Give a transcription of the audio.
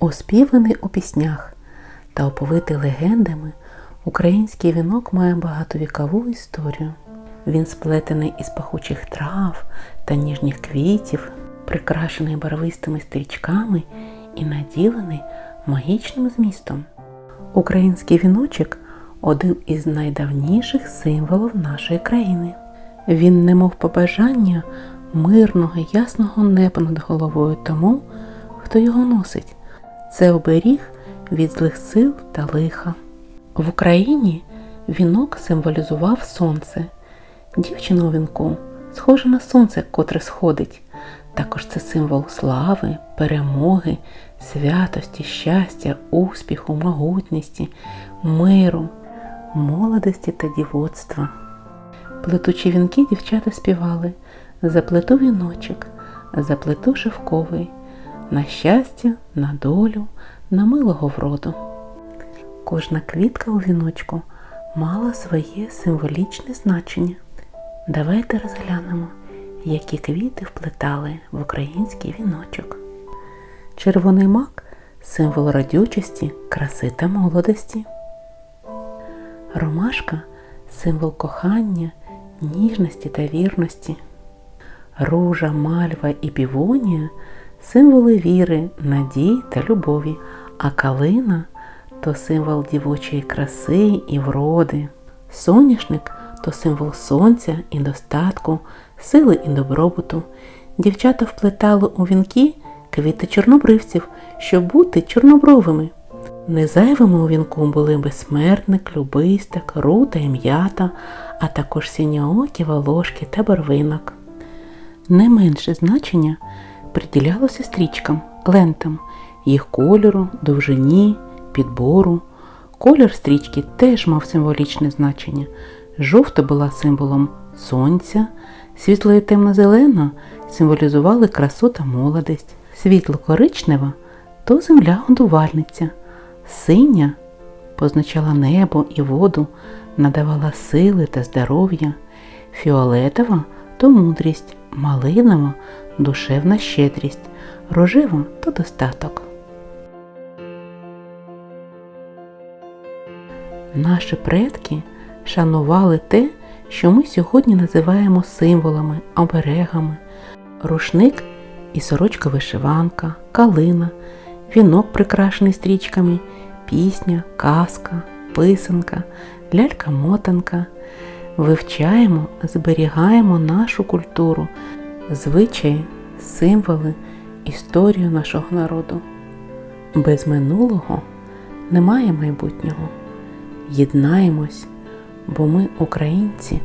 Оспіваний у піснях та оповитий легендами, український вінок має багатовікову історію. Він сплетений із пахучих трав та ніжних квітів, прикрашений барвистими стрічками і наділений магічним змістом. Український віночок один із найдавніших символів нашої країни. Він немов побажання мирного, ясного неба над головою тому, хто його носить. Це оберіг від злих сил та лиха. В Україні вінок символізував сонце. Дівчина у вінку схожа на сонце, котре сходить. Також це символ слави, перемоги, святості, щастя, успіху, могутності, миру, молодості та дівоцтва. Плетучі вінки дівчата співали заплету віночок, заплету шовковий, на щастя, на долю, на милого вроду. Кожна квітка у віночку мала своє символічне значення. Давайте розглянемо, які квіти вплетали в український віночок. Червоний мак символ радючості, краси та молодості. Ромашка символ кохання, ніжності та вірності. Ружа, мальва і півонія символи віри, надії та любові, а калина то символ дівочої краси і вроди. Соняшник то символ сонця і достатку, сили і добробуту. Дівчата вплетали у вінки квіти чорнобривців, щоб бути чорнобровими. Незайвими у вінку були безсмертник, любистик, рута і м'ята, а також синьоокі волошки та барвинок. Не менше значення приділялося стрічкам, лентам, їх кольору, довжині, підбору. Колір стрічки теж мав символічне значення. Жовта була символом сонця, світло і темно-зелена символізували красу та молодість, світло-коричнева то земля годувальниця, синя позначала небо і воду, надавала сили та здоров'я, фіолетова то мудрість, малинова душевна щедрість, рожева то достаток. Наші предки шанували те, що ми сьогодні називаємо символами, оберегами, рушник і сорочка вишиванка, калина, вінок, прикрашений стрічками, пісня, казка, писанка, лялька-мотанка. Вивчаємо, зберігаємо нашу культуру, звичаї, символи, історію нашого народу. Без минулого немає майбутнього. Єднаємось, бо ми українці.